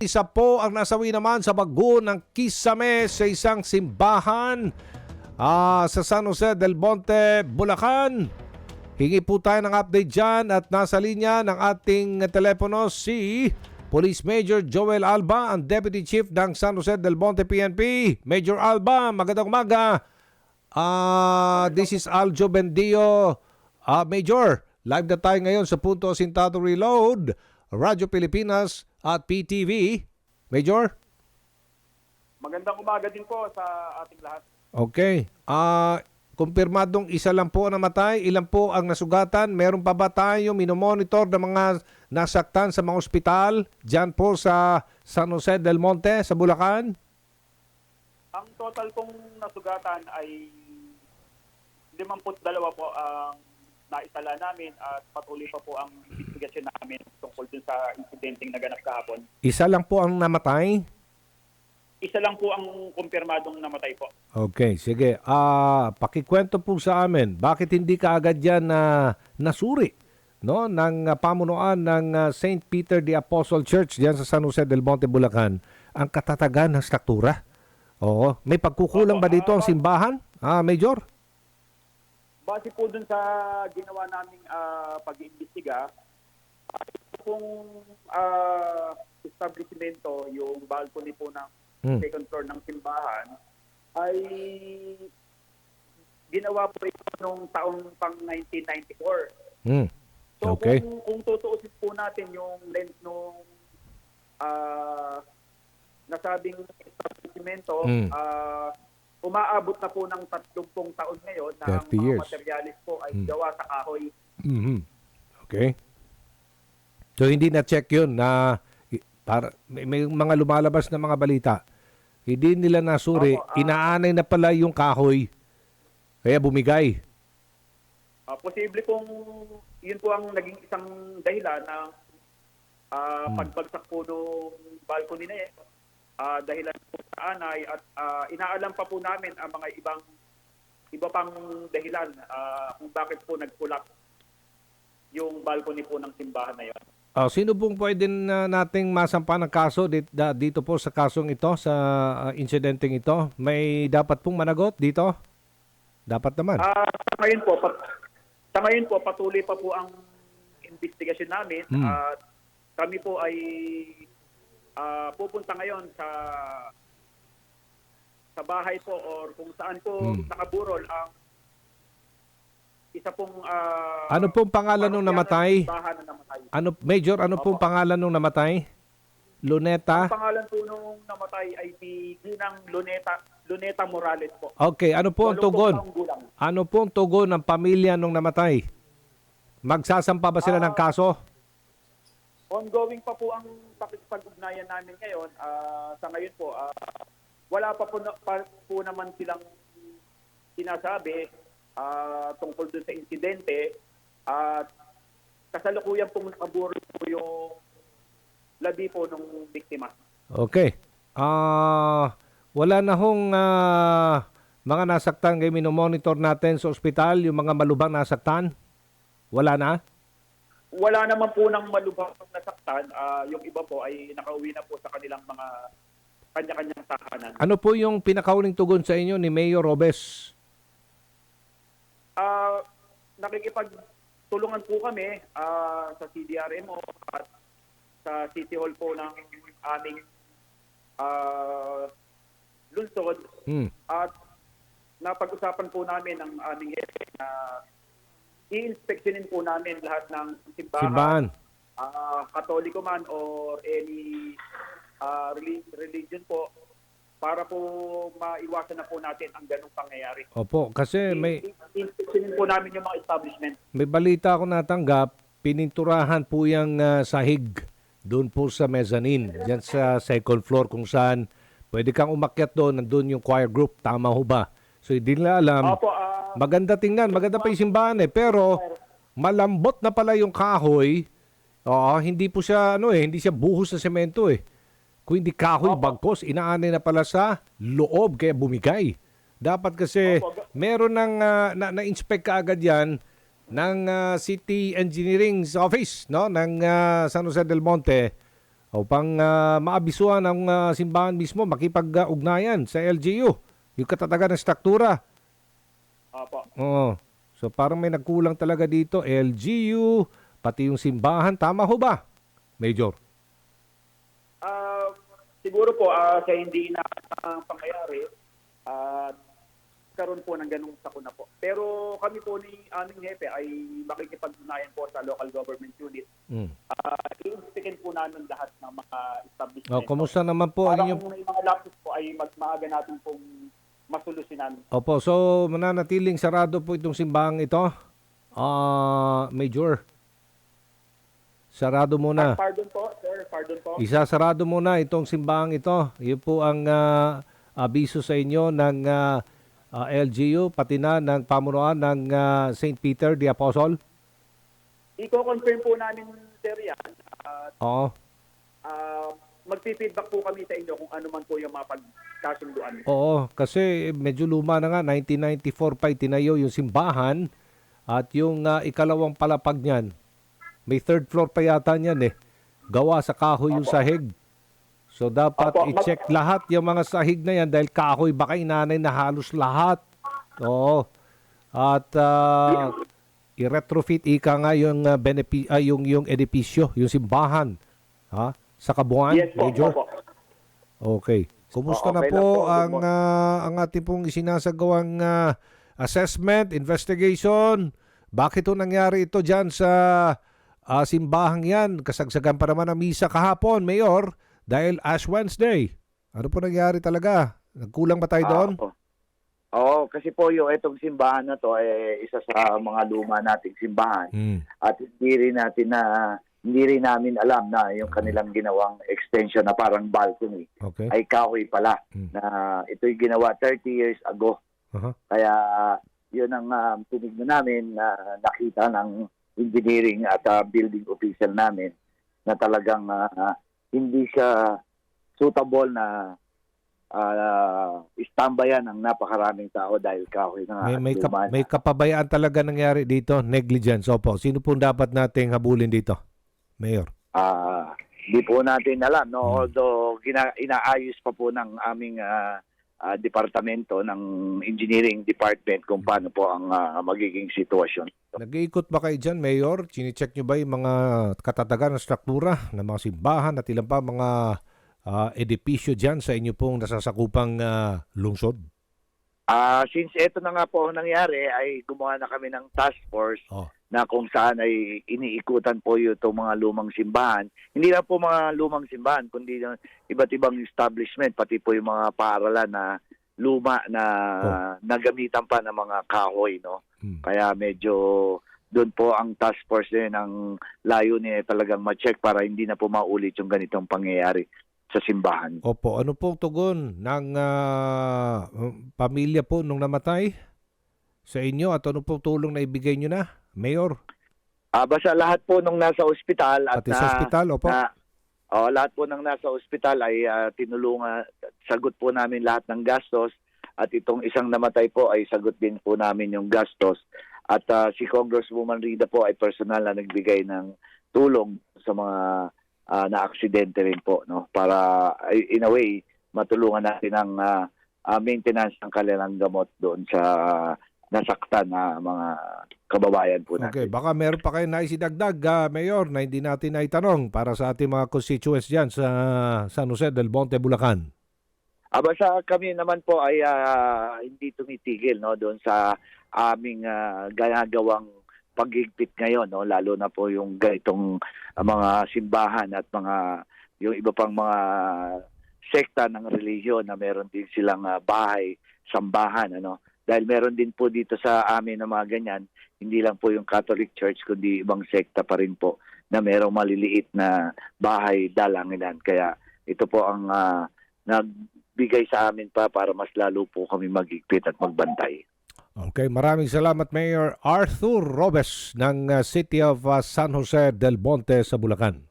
Isa po ang nasawi naman sa bago ng kisame sa isang simbahan ah, sa San Jose del Monte, Bulacan. Hingi po tayo ng update dyan at nasa linya ng ating telepono si Police Major Joel Alba, ang Deputy Chief ng San Jose del Monte PNP. Major Alba, magandang umaga. Ah, this is Aljo Bendio. Ah, Major, live na tayo ngayon sa Punto Asintado Reload, Radyo Pilipinas at PTV. Major? Magandang umaga din po sa ating lahat. Okay. Ah, kumpirmadong isa lang po ang namatay. Ilan po ang nasugatan? Meron pa ba tayo minomonitor ng mga nasaktan sa mga ospital dyan po sa San Jose del Monte, sa Bulacan? Ang total pong nasugatan ay 52 po ang naitala namin at patuloy pa po ang investigasyon namin tungkol dun sa insidenteng naganap kahapon. Isa lang po ang namatay? Isa lang po ang kumpirmadong namatay po. Okay, sige. Ah, pakikwento po sa amin, bakit hindi ka agad yan na nasuri no ng ah, pamunuan ng ah, St. Peter the Apostle Church diyan sa San Jose del Monte, Bulacan ang katatagan ng struktura? Oo, may pagkukulang ba dito ang simbahan? Ah, Major? Base po dun sa ginawa naming ah, pag-iimbestiga, uh, pong ah, establishmento, yung balcony po ng Hmm. second floor ng simbahan, ay ginawa po ito noong taong pang 1994. Hmm. So Okay. kung, kung tutuusin po natin yung length nung ah, nasabing establishmento, Mm. ah, umaabot na po ng 30 taon ngayon na ang 30 mga years. materialis po ay Mm. gawa sa kahoy. Mhm. Okay. So hindi na check 'yun na i- para may, may mga lumalabas na mga balita. Hindi nila nasuri, Opo, ah. inaanay na pala yung kahoy. Kaya bumigay. Ah, posible pong yun po ang naging isang dahilan ng ah, Hmm. pagbagsak po ng balcony na yan. Ah, dahilan po sa anay at ah, inaalam pa po namin ang mga ibang iba pang dahilan ah, kung bakit po nagkulak yung balcony po ng simbahan na yon. Ah, sino pong pwede na nating masampa ng kaso dito, dito po sa kasong ito, sa ah, insidenteng ito? May dapat pong managot dito? Dapat naman. Ah, sa ngayon po, pat, sa ngayon po patuloy pa po ang investigasyon namin Hmm. at kami po ay ah, pupunta ngayon sa sa bahay po or kung saan po Hmm. nakaburol ang isa pong ah, Ano pong pangalan nung namatay? na namatay. Ano Major, ano pong Opo. pangalan nung namatay? Luneta? Ang pangalan po nung namatay ay si Ginang Luneta Luneta Morales po. Okay, ano po ang tugon? Ano po ang tugon ng pamilya nung namatay? Magsasampa ba sila ng Ah, kaso? Ongoing pa po ang pakikipag-ugnayan namin ngayon. Ah, sa ngayon po, ah, wala pa po, na, pa po naman silang sinasabi ah, tungkol doon sa insidente. At kasalukuyan pong nakaburo po yung labi po ng biktima. Okay. Ah, wala na hong ah, mga nasaktan kayo minomonitor natin sa ospital, yung mga malubang nasaktan? Wala na? Wala naman po ng malubhang nasaktan. Ah, yung iba po ay nakauwi na po sa kanilang mga kanya-kanyang tahanan. Ano po yung pinakauling tugon sa inyo ni Mayor Robes? Ah, nakikipagtulungan po kami ah, sa CDRMO at sa City Hall po ng aming ah, lungsod Hmm. at napag-usapan po namin ng aming na i-inspectionin po namin lahat ng simbahan, Simbahan. ah, katoliko man or any reli- religion po para po maiwasan na po natin ang ganong pangyayari. Opo, kasi may I-inspectionin po namin yung mga establishment. May balita ako natanggap, pininturahan po yung ah, sahig doon po sa mezzanine, dyan sa second floor kung saan pwede kang umakyat doon, nandun yung choir group, tama ho ba? So hindi nila alam, Opo, maganda tingnan, maganda pa yung simbahan eh, pero malambot na pala yung kahoy, Oo, hindi po siya, ano eh, hindi siya buhos sa semento eh. Kung hindi kahoy, bagkos, inaanay na pala sa loob, kaya bumigay. Dapat kasi meron ng ah, na, na-inspect ka agad yan ng ah, City Engineering Office no ng ah, San Jose del Monte upang ah, maabisuhan ang ah, simbahan mismo makipag-ugnayan sa LGU. Yung katatagan ng struktura. Opo. Oo. So parang may nagkulang talaga dito. LGU, pati yung simbahan. Tama ho ba, Major? Ah, siguro po ah, sa hindi na ang pangyayari at karon po ng ganung sakuna po. Pero kami po ni aming hepe ay makikipag-unayan po sa local government unit. Mm. Uh, I-inspectin po namin lahat ng mga establishment. O, kumusta naman po Para ang inyong... kung may mga lapses po ay mag maaga natin pong masolusinan. Opo, so mananatiling sarado po itong simbahang ito. Ah, Major. Sarado muna. Pardon po, sir. Pardon po. Isasarado muna itong simbahang ito. Yun po ang ah, abiso sa inyo ng ah, ah, LGU, pati na ng pamunuan ng ah, St. Peter the Apostle. Iko-confirm po namin, sir, yan. At Oo. uh, magpi-feedback po kami sa inyo kung ano man po yung mapagkasunduan. Oo, kasi medyo luma na nga, 1994 pa itinayo yung simbahan at yung ah, ikalawang palapag niyan, may third floor pa yata niyan eh. Gawa sa kahoy yung sahig. So dapat Opo, i-check lahat yung mga sahig na yan dahil kahoy baka inanay na halos lahat. Oo. At ah, i-retrofit ika nga yung ah, benepi- ah, yung yung edipisyo, yung simbahan. Ha? Sa Kabuuan, Yes po, Major? opo. Okay. Kumusta Oo, na okay po po. ang ah, ang ating pong isinasagawang ah, assessment, investigation? Bakit ito nangyari ito diyan sa ah, simbahang 'yan? Kasagsagan pa naman ang misa kahapon, Mayor, dahil Ash Wednesday. Ano po nangyari talaga? Nagkulang ba tayo doon? Ah, oo. Oo, kasi po yung itong simbahan na to ay isa sa mga luma nating simbahan Hmm. at hindi rin natin na hindi rin namin alam na yung kanilang ginawang extension na parang balcony Okay. ay kahoy pala Hmm. na ito'y ginawa 30 years ago. Aha. Kaya yun ang uh, tinignan namin na nakita ng engineering at ah, building official namin na talagang ah, hindi siya suitable na uh, istambayan ng napakaraming tao dahil kahoy na May may, kap- may kapabayaan talaga nangyari dito, negligence. Opo. Sino po dapat nating habulin dito? Mayor. Ah, di po natin alam no Hmm. although gina- inaayos pa po ng aming ah, ah, departamento ng engineering department kung paano po ang ah, magiging sitwasyon. Nag-iikot ba kayo dyan, Mayor? Chine-check nyo ba yung mga katatagan ng struktura ng mga simbahan at ilan pa mga ah, edipisyo dyan sa inyo pong nasasakupang ah, lungsod? Ah, since ito na nga po ang nangyari ay gumawa na kami ng task force Oh. Na kung saan ay iniikutan po yung itong mga lumang simbahan. Hindi lang po mga lumang simbahan, kundi iba't ibang establishment, pati po yung mga paaralan na luma na nagamitan pa ng mga kahoy, no? Hmm. Kaya medyo doon po ang task force din ang layunin ay talagang ma-check para hindi na po maulit yung ganitong pangyayari sa simbahan. Opo, ano pong tugon ng ah, pamilya po nung namatay sa inyo at ano pong tulong na ibigay nyo na, Mayor? Ah, basta lahat po nung nasa ospital at Pati sa na- ospital, opo. na oh, lahat po ng nasa ospital ay ah, tinulungan, sagot po namin lahat ng gastos at itong isang namatay po ay sagot din po namin yung gastos. At ah, si Congresswoman Rida po ay personal na nagbigay ng tulong sa mga ah, na-aksidente rin po no para ay, in a way matulungan natin ang ah, ah, maintenance ng kanilang gamot doon sa nasaktan na mga kababayan po natin. Okay, baka meron pa kayo nais idagdag, ah, Mayor, na hindi natin naitanong para sa ating mga constituents dyan sa San Jose del Monte, Bulacan. Aba sa kami naman po ay ah, hindi tumitigil no doon sa aming ah, ginagawang paghigpit ngayon no lalo na po yung ganitong ah, mga simbahan at mga yung iba pang mga sekta ng relihiyon na meron din silang ah, bahay sambahan ano dahil meron din po dito sa amin na mga ganyan hindi lang po yung Catholic Church kundi ibang sekta pa rin po na merong maliliit na bahay dalanginan kaya ito po ang ah, nagbigay sa amin pa para mas lalo po kami magigpit at magbantay. Okay, maraming salamat Mayor Arthur Robes ng uh, City of uh, San Jose del Monte sa Bulacan.